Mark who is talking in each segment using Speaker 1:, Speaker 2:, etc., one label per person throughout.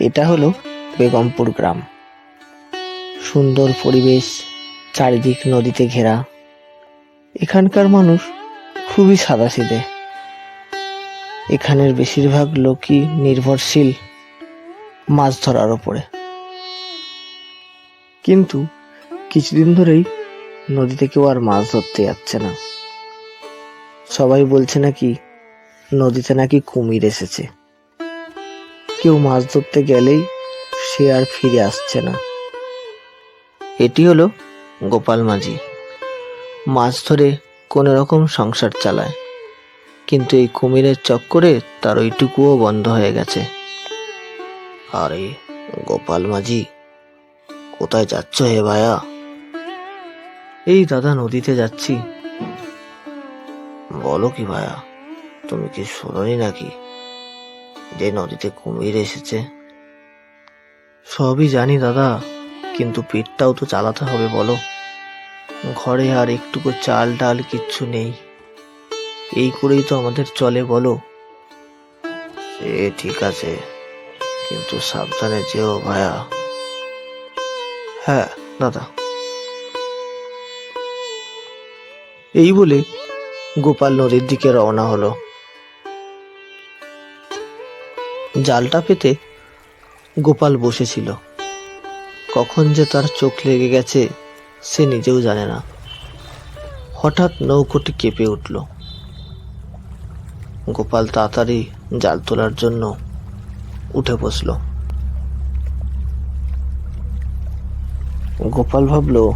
Speaker 1: এটা হলো বেগমপুর গ্রাম। সুন্দর পরিবেশ, চারিদিক নদীতে ঘেরা। এখানকার মানুষ খুবই সাদাসিধে এখানের বেশিরভাগ লোকই নির্ভরশীল মাছ ধরার ওপরে। কিন্তু কিছুদিন ধরেই নদীতে কেউ আর মাছ ধরতে যাচ্ছে না। সবাই বলছে নাকি নদীতে নাকি কুমির এসেছে। কেউ মাছ ধরতে গেলেই সে আর ফিরে আসছে না। এটি হলো গোপাল মাঝি। মাছ ধরে কোনো রকম সংসার চালায়, কিন্তু এই কুমিরের চক্করে তার ওইটুকুও বন্ধ হয়ে গেছে। আরে, গোপাল মাঝি, কোথায় যাচ্ছ হে ভায়া? এই দাদা নদীতে যাচ্ছি। বলো কি ভায়া, তুমি কি শোনোনি নাকি? যে নদীতে কুমির এসেছে। সবই জানি দাদা, কিন্তু পেটটাও তো চালাতে হবে বলো। ঘরে আর একটুকু চাল ডাল কিচ্ছু নেই। এই করেই তো আমাদের চলে বলো। সে ঠিক আছে, কিন্তু সাবধানে যেও ভায়া। হ্যাঁ দাদা। এই বলে গোপাল নদীর দিকে রওনা হলো। জালটা পেতে গোপাল বসেছিল। কখন যে তার চোখ লেগে গেছে, সে নিজেও জানে না। হঠাৎ নৌকোটি কেঁপে উঠল। গোপাল তাড়াতাড়ি জাল তোলার জন্য উঠে বসল। গোপাল ভাবলো,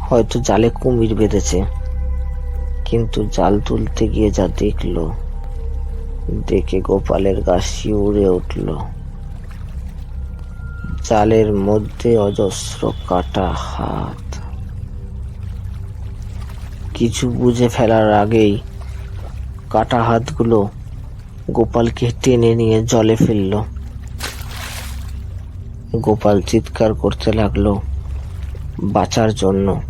Speaker 1: হয়তো জালে কুমির বেঁধেছে। কিন্তু জাল তুলতে গিয়ে যা দেখল দেখে গোপালের গা শিউরে উঠল। জালের মধ্যে অজস্র কাটা হাত। কিছু বুঝে ফেলার আগেই কাটা হাতগুলো গোপালকে টেনে নিয়ে জলে ফেলল। গোপাল চিৎকার করতে লাগল বাঁচার জন্য।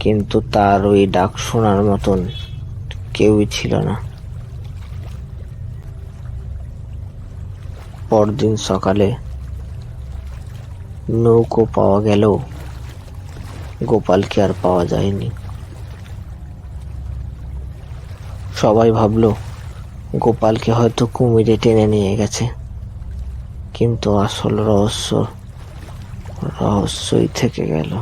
Speaker 1: কিন্তু তার ওই ডাক শোনার মতন কেউই ছিল না। পরদিন সকালে নৌকো পাওয়া গেলেও গোপালকে আর পাওয়া যায়নি। সবাই ভাবলো, গোপালকে হয়তো কুমিরে টেনে নিয়ে গেছে। কিন্তু আসল রহস্য, রহস্যই থেকে গেল।